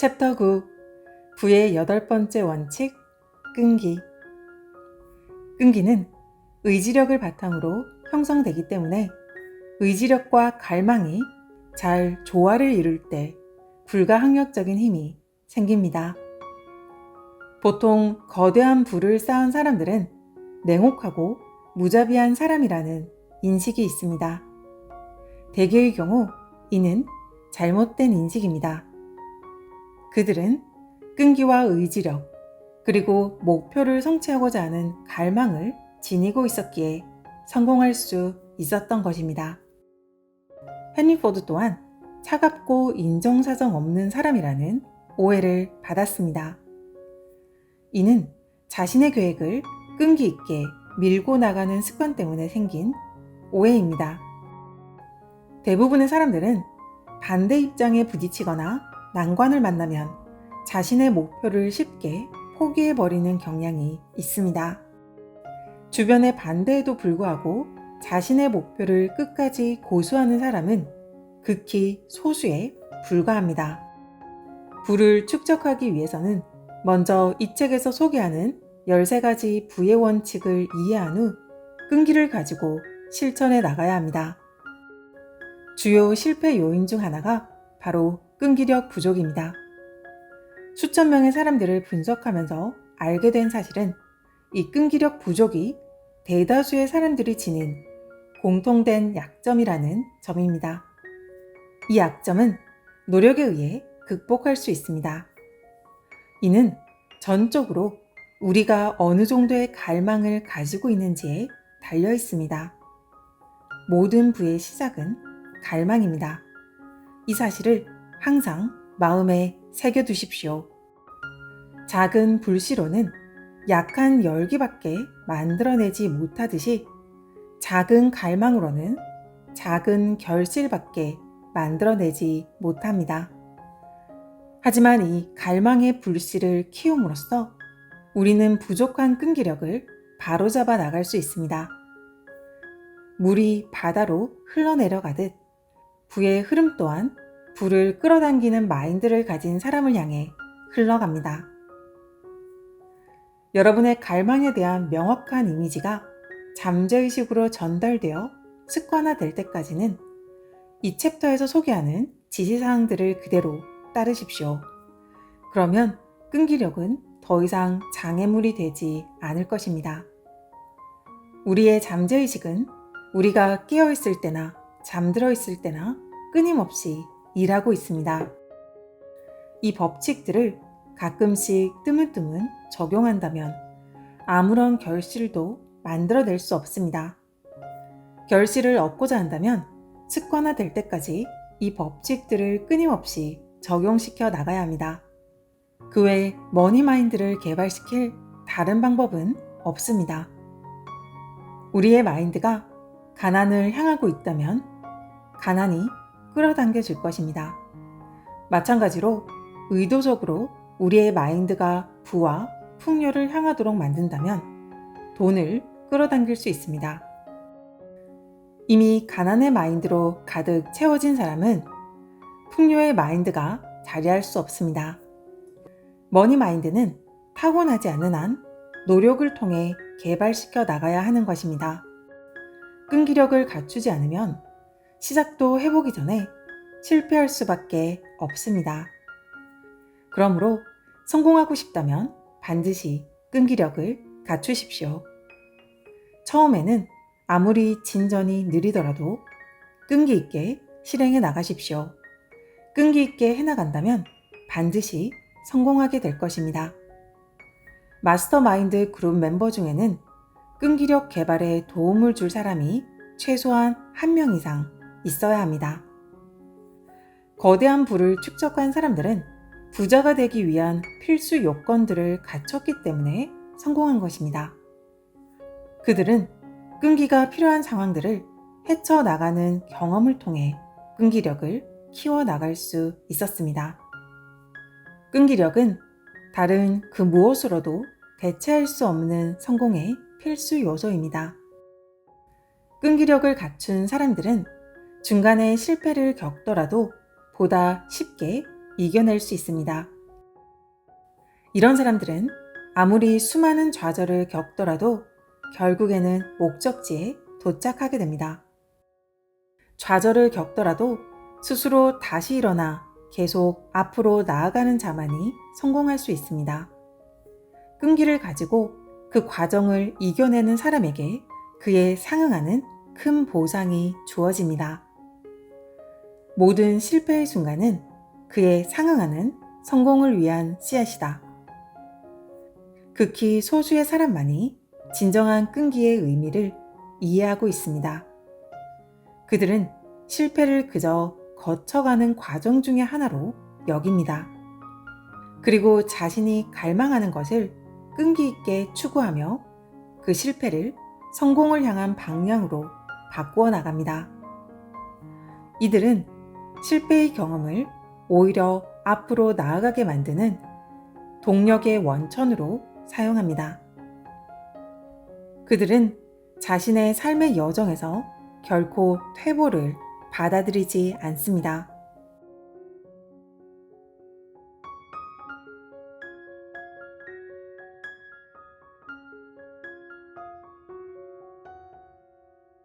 챕터 9 부의 여덟 번째 원칙 끈기 끈기는 의지력을 바탕으로 형성되기 때문에 의지력과 갈망이 잘 조화를 이룰 때 불가항력적인 힘이 생깁니다. 보통 거대한 부를 쌓은 사람들은 냉혹하고 무자비한 사람이라는 인식이 있습니다. 대개의 경우 이는 잘못된 인식입니다. 그들은 끈기와 의지력, 그리고 목표를 성취하고자 하는 갈망을 지니고 있었기에 성공할 수 있었던 것입니다. 헨리 포드 또한 차갑고 인정사정 없는 사람이라는 오해를 받았습니다. 이는 자신의 계획을 끈기 있게 밀고 나가는 습관 때문에 생긴 오해입니다. 대부분의 사람들은 반대 입장에 부딪히거나 난관을 만나면 자신의 목표를 쉽게 포기해버리는 경향이 있습니다. 주변의 반대에도 불구하고 자신의 목표를 끝까지 고수하는 사람은 극히 소수에 불과합니다. 부를 축적하기 위해서는 먼저 이 책에서 소개하는 13가지 부의 원칙을 이해한 후 끈기를 가지고 실천해 나가야 합니다. 주요 실패 요인 중 하나가 바로 끈기력 부족입니다. 수천 명의 사람들을 분석하면서 알게 된 사실은 이 끈기력 부족이 대다수의 사람들이 지닌 공통된 약점이라는 점입니다. 이 약점은 노력에 의해 극복할 수 있습니다. 이는 전적으로 우리가 어느 정도의 갈망을 가지고 있는지에 달려 있습니다. 모든 부의 시작은 갈망입니다. 이 사실을 항상 마음에 새겨두십시오. 작은 불씨로는 약한 열기밖에 만들어내지 못하듯이 작은 갈망으로는 작은 결실밖에 만들어내지 못합니다. 하지만 이 갈망의 불씨를 키움으로써 우리는 부족한 끈기력을 바로잡아 나갈 수 있습니다. 물이 바다로 흘러내려가듯 부의 흐름 또한 불을 끌어당기는 마인드를 가진 사람을 향해 흘러갑니다. 여러분의 갈망에 대한 명확한 이미지가 잠재의식으로 전달되어 습관화될 때까지는 이 챕터에서 소개하는 지시사항들을 그대로 따르십시오. 그러면 끈기력은 더 이상 장애물이 되지 않을 것입니다. 우리의 잠재의식은 우리가 깨어 있을 때나 잠들어 있을 때나 끊임없이 일하고 있습니다. 이 법칙들을 가끔씩 뜨문뜨문 적용한다면 아무런 결실도 만들어낼 수 없습니다. 결실을 얻고자 한다면 습관화 될 때까지 이 법칙들을 끊임없이 적용시켜 나가야 합니다. 그외 머니마인드를 개발시킬 다른 방법은 없습니다. 우리의 마인드가 가난을 향하고 있다면 가난이 끌어당겨 질 것입니다. 마찬가지로 의도적으로 우리의 마인드가 부와 풍요를 향하도록 만든다면 돈을 끌어당길 수 있습니다. 이미 가난의 마인드로 가득 채워진 사람은 풍요의 마인드가 자리할 수 없습니다. 머니 마인드는 타고나지 않는 한 노력을 통해 개발시켜 나가야 하는 것입니다. 끈기력을 갖추지 않으면 시작도 해보기 전에 실패할 수밖에 없습니다. 그러므로 성공하고 싶다면 반드시 끈기력을 갖추십시오. 처음에는 아무리 진전이 느리더라도 끈기 있게 실행해 나가십시오. 끈기 있게 해나간다면 반드시 성공하게 될 것입니다. 마스터마인드 그룹 멤버 중에는 끈기력 개발에 도움을 줄 사람이 최소한 한명 이상 있어야 합니다. 거대한 부를 축적한 사람들은 부자가 되기 위한 필수 요건들을 갖췄기 때문에 성공한 것입니다. 그들은 끈기가 필요한 상황들을 헤쳐나가는 경험을 통해 끈기력을 키워나갈 수 있었습니다. 끈기력은 다른 그 무엇으로도 대체할 수 없는 성공의 필수 요소입니다. 끈기력을 갖춘 사람들은 중간에 실패를 겪더라도 보다 쉽게 이겨낼 수 있습니다. 이런 사람들은 아무리 수많은 좌절을 겪더라도 결국에는 목적지에 도착하게 됩니다. 좌절을 겪더라도 스스로 다시 일어나 계속 앞으로 나아가는 자만이 성공할 수 있습니다. 끈기를 가지고 그 과정을 이겨내는 사람에게 그에 상응하는 큰 보상이 주어집니다. 모든 실패의 순간은 그에 상응하는 성공을 위한 씨앗이다. 극히 소수의 사람만이 진정한 끈기의 의미를 이해하고 있습니다. 그들은 실패를 그저 거쳐가는 과정 중의 하나로 여깁니다. 그리고 자신이 갈망하는 것을 끈기 있게 추구하며 그 실패를 성공을 향한 방향으로 바꾸어 나갑니다. 이들은 실패의 경험을 오히려 앞으로 나아가게 만드는 동력의 원천으로 사용합니다. 그들은 자신의 삶의 여정에서 결코 퇴보를 받아들이지 않습니다.